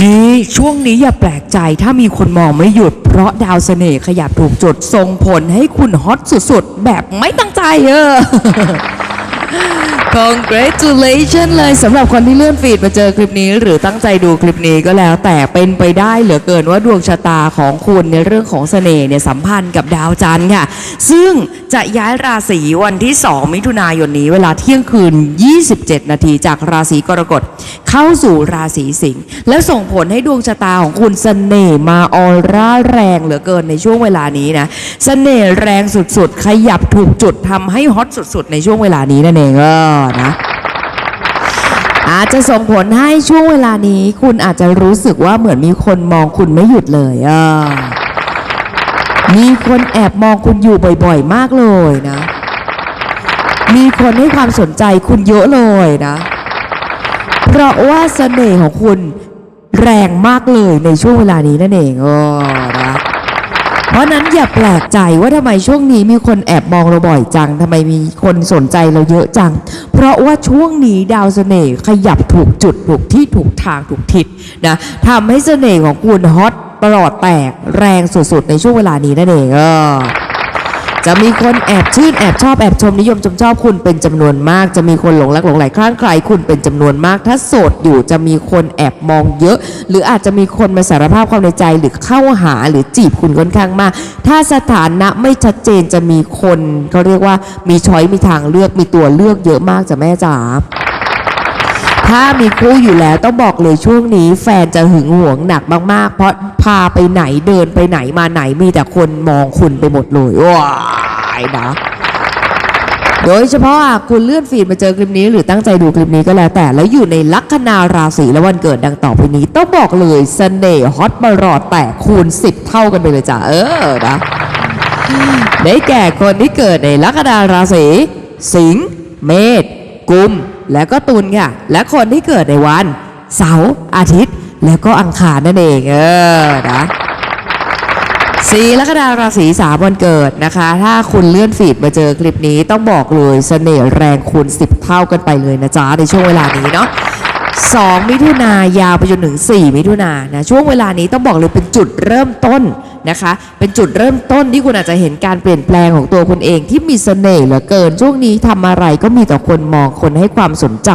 นี้ช่วงนี้อย่าแปลกใจถ้ามีคนมองไม่หยุด เพราะดาวเสน่ห์ขยับถูกจุดส่งผลให้คุณฮอตสุดๆ แบบไม่ตั้งใจเออ Congratulations เลยสำหรับคนที่เลื่อนฟีดมาเจอคลิปนี้ หรือตั้งใจดูคลิปนี้ก็แล้ว แต่เป็นไปได้เหลือเกินว่าดวงชะตาของคุณในเรื่องของเสน่ห์เนี่ยสัมพันธ์กับดาวจันทร์ค่ะ ซึ่งจะย้ายราศีวันที่ 2 มิถุนายนนี้เวลาเที่ยงคืน 27 นาทีจากราศีกรกฎเข้าสู่ราศีสิงห์แล้วส่งผลให้ดวงชะตาของคุณเสน่ห์มาออร่าแรงเหลือเกินในช่วงเวลานี้นะเสน่ห์แรงสุดๆ ขยับถูกจุดทำให้ฮอตสุดๆ ในช่วงเวลานี้นั่นเองเออนะ อาจจะส่งผลให้ช่วงเวลานี้ คุณอาจจะรู้สึกว่าเหมือนมีคนมองคุณไม่หยุดเลยมีคนแอบมองคุณอยู่บ่อยๆ มากเลยนะ มีคนให้ความสนใจคุณเยอะเลยนะ เพราะว่าเสน่ห์ของคุณแรงมากเลยในช่วงเวลานี้นั่นเองเออนะ เพราะนั้นอย่าแปลกใจว่าทำไมช่วงนี้มีคนแอบมองเราบ่อยจังทำไมมีคนสนใจเราเยอะจัง เพราะว่าช่วงนี้ดาวเสน่ห์ขยับถูกจุดถูกที่ถูกทางถูกทิศนะทำให้เสน่ห์ของคุณฮอตปลอดแตกแรงสุดๆในช่วงเวลานี้นั่นเองเออ จะมีคนแอบชื่นแอบชอบแอบชมนิยมชมชอบคุณเป็นจำนวนมาก จะมีคนหลงรักหลงไหลคลั่งไคล้คุณเป็นจำนวนมาก ถ้าโสดอยู่จะมีคนแอบมองเยอะ หรืออาจจะมีคนมาสารภาพความในใจหรือเข้าหาหรือจีบคุณค่อนข้างมาก ถ้าสถานะไม่ชัดเจนจะมีคนเขาเรียกว่ามีช้อยมีทางเลือกมีตัวเลือกเยอะมากจ้ะแม่จ๋า ถ้ามีคู่อยู่แล้วต้องบอกเลยช่วงนี้ แฟนจะหึงหวงหนักมาก ๆ เพราะพาไปไหนเดินไปไหนมาไหนมีแต่คนมองคุณไปหมดเลยว้ายนะโดยเฉพาะคุณเลื่อนฟีดมาเจอคลิปนี้ หรือตั้งใจดูคลิปนี้ก็แล้วแต่แล้วอยู่ในลัคนาราศีและวันเกิดดังต่อไปนี้ ต้องบอกเลยเสน่ห์ฮอตบรอดแต่คูณ 10 เท่ากันไปเลยจ้ะเออนะได้แก่คนที่เกิดในลัคนาราศีสิงห์เมษกุม และก็ตุลค่ะ และคนที่เกิดในวัน เสาร์อาทิตย์ แล้วก็อังคารนั่นเองเออนะสีลัคนาราศีสามวันเกิดนะคะ ถ้าคุณเลื่อนฟีดมาเจอคลิปนี้ต้องบอกเลยเสน่ห์แรงคูณ10 เท่ากันไปเลยนะจ๊ะ ในช่วงเวลานี้เนาะ2มิถุนายาวไปจนถึง 4 มิถุนายนนะช่วงเวลานี้ต้องบอกเลยเป็นจุดเริ่มต้น นะคะ เป็นจุดเริ่มต้นที่คุณอาจจะเห็นการเปลี่ยนแปลงของตัวคุณเองที่มีเสน่ห์เหลือเกิน ช่วงนี้ทำอะไรก็มีแต่คนมองคนให้ความสนใจ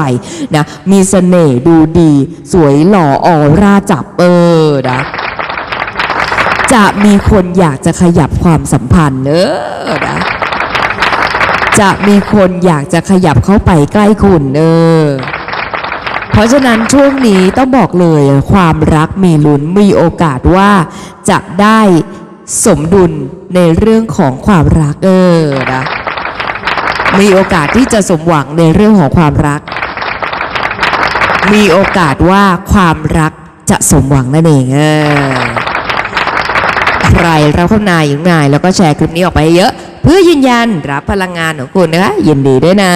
นะ มีเสน่ห์ดูดี สวยหล่อออร่าจับเออนะจะมีคนอยากจะขยับความสัมพันธ์เออนะจะมีคนอยากจะขยับเข้าไปใกล้คุณเออ เพราะฉะนั้นช่วงนี้ต้องบอกเลยความรักมีลุ้นมีโอกาสว่าจะได้สมดุลในเรื่องของความรักเออนะมีโอกาสที่จะสมหวังในเรื่องของความรัก มีโอกาสว่าความรักจะสมหวังนั่นเองเออใครรับเข้านายอยู่นายแล้วก็แชร์คลิปนี้ออกไปเยอะ เพื่อยืนยันรับพลังงานของคุณนะคะยินดีด้วยนะ